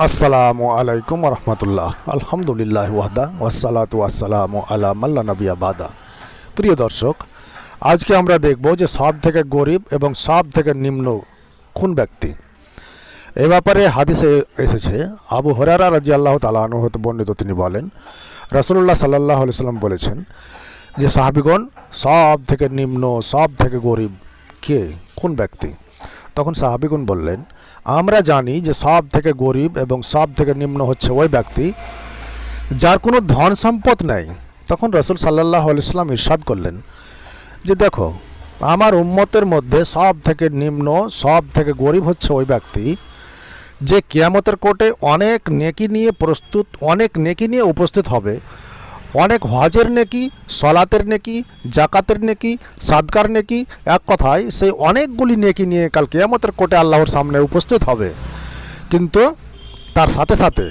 আসসালামু আলাইকুম রহমতুল্লাহ আলহামদুলিল্লাহ ওয়াহদা ওয়াসালাতু ওয়াসালামু আলা মাল্লা নবিয়া বাদা। প্রিয় দর্শক, আজকে আমরা দেখব যে সব থেকে গরিব এবং সব থেকে নিম্ন কোন ব্যক্তি। এ ব্যাপারে হাদিসে এসেছে, আবু হরারা রাজি আল্লাহ তালাহ হতে বর্ণিত তিনি বলেন রসুল্লাহ সাল্লাহ সাল্লাম বলেছেন যে, সাহাবিগণ সব থেকে নিম্ন, সব থেকে গরিব কে? কোন ব্যক্তি? তখন সাহাবিগুন বললেন, আমরা জানি যে সব থেকে গরিব এবং সব থেকে নিম্ন হচ্ছে ওই ব্যক্তি, যার কোনো ধন সম্পদ নেই। তখন রসুল সাল্লাহ ইসলাম ইরশাদ করলেন, যে দেখো, আমার উম্মতের মধ্যে সব থেকে নিম্ন, সব থেকে গরিব হচ্ছে ওই ব্যক্তি, যে কিয়ামতের কোর্টে অনেক নেকি নিয়ে প্রস্তুত, অনেক নেকি নিয়ে উপস্থিত হবে। অনেক হজের নেকি, সলাতের নেকি জাকাতের নেকি, সাদকার নেকি, এক কথায় সেই অনেকগুলি নেকি নিয়ে কাল কেয়ামতের কোটে আল্লাহর সামনে উপস্থিত হবে। কিন্তু তার সাথে সাথে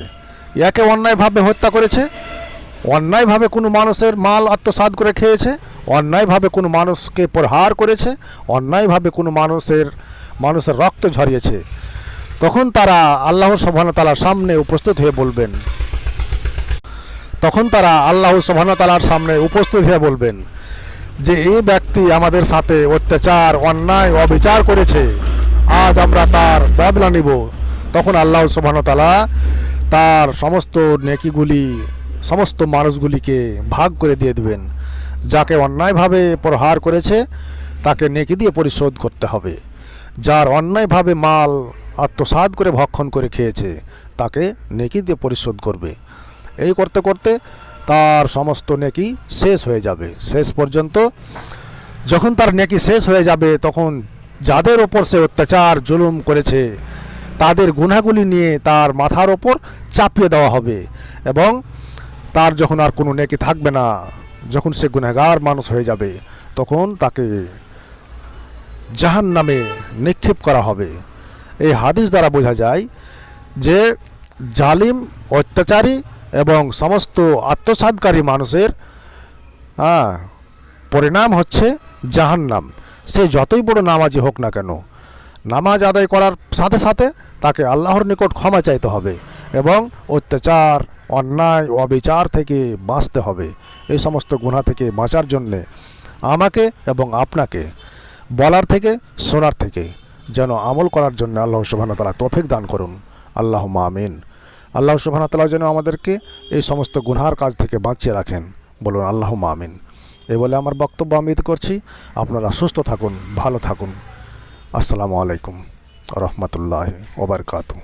একে অন্যায়ভাবে হত্যা করেছে, অন্যায়ভাবে কোনো মানুষের মাল আত্মসাৎ করে খেয়েছে, অন্যায়ভাবে কোনো মানুষকে প্রহার করেছে, অন্যায়ভাবে কোনো মানুষের মানুষের রক্ত ঝরিয়েছে। তখন তারা আল্লাহ সভানতালার সামনে উপস্থিত হয়ে বলবেন তখন তারা আল্লাহ সুবহানাহু সামনে উপস্থিত হয়ে বলবেন যে, এই ব্যক্তি আমাদের সাথে অত্যাচার, অন্যায়, অবিচার করেছে। আজ আমরা তার বদলা নিব। তখন আল্লাহ সুবহানাহু তার সমস্ত নেকিগুলি, সমস্ত মানুষগুলিকে ভাগ করে দিয়ে দেবেন। যাকে অন্যায়ভাবে প্রহার করেছে, তাকে নেকি দিয়ে পরিশোধ করতে হবে। যার অন্যায়ভাবে মাল আত্মসাৎ করে ভক্ষণ করে খেয়েছে, তাকে নেকি দিয়ে পরিশোধ করবে। এই করতে করতে তার সমস্ত নেকি শেষ হয়ে যাবে। শেষ পর্যন্ত যখন তার নেকি শেষ হয়ে যাবে, তখন যাদের ওপর সে অত্যাচার, জুলুম করেছে, তাদের গুনাগুলি নিয়ে তার মাথার ওপর চাপিয়ে দেওয়া হবে এবং তার যখন আর কোনো নেকি থাকবে না, যখন সে গুনাগার মানুষ হয়ে যাবে, তখন তাকে জাহান নামে নিক্ষেপ করা হবে। এই হাদিস দ্বারা বোঝা যায় যে জালিম, অত্যাচারী এবং সমস্ত আত্মসাদকারী মানুষের পরিণাম হচ্ছে জাহান্নাম। সে যতই বড় নামাজি হোক না কেন, নামাজ আদায় করার সাথে সাথে তাকে আল্লাহর নিকট ক্ষমা চাইতে হবে এবং অত্যাচার, অন্যায়, অবিচার থেকে বাঁচতে হবে। এই সমস্ত গুণা থেকে বাঁচার জন্যে আমাকে এবং আপনাকে, বলার থেকে, শোনার থেকে যেন আমল করার জন্য আল্লাহ সুবাহ তালা তফিক দান করুন। আল্লাহ আমিন। আল্লাহ সুবাহ তালা যেন আমাদেরকে এই সমস্ত গুনহার কাজ থেকে বাঁচিয়ে রাখেন। বলুন আল্লাহ মামিন এই বলে আমার বক্তব্য আমি করছি। আপনারা সুস্থ থাকুন, ভালো থাকুন। আসসালামু আলাইকুম রহমতুল্লাহ ওবরকাতু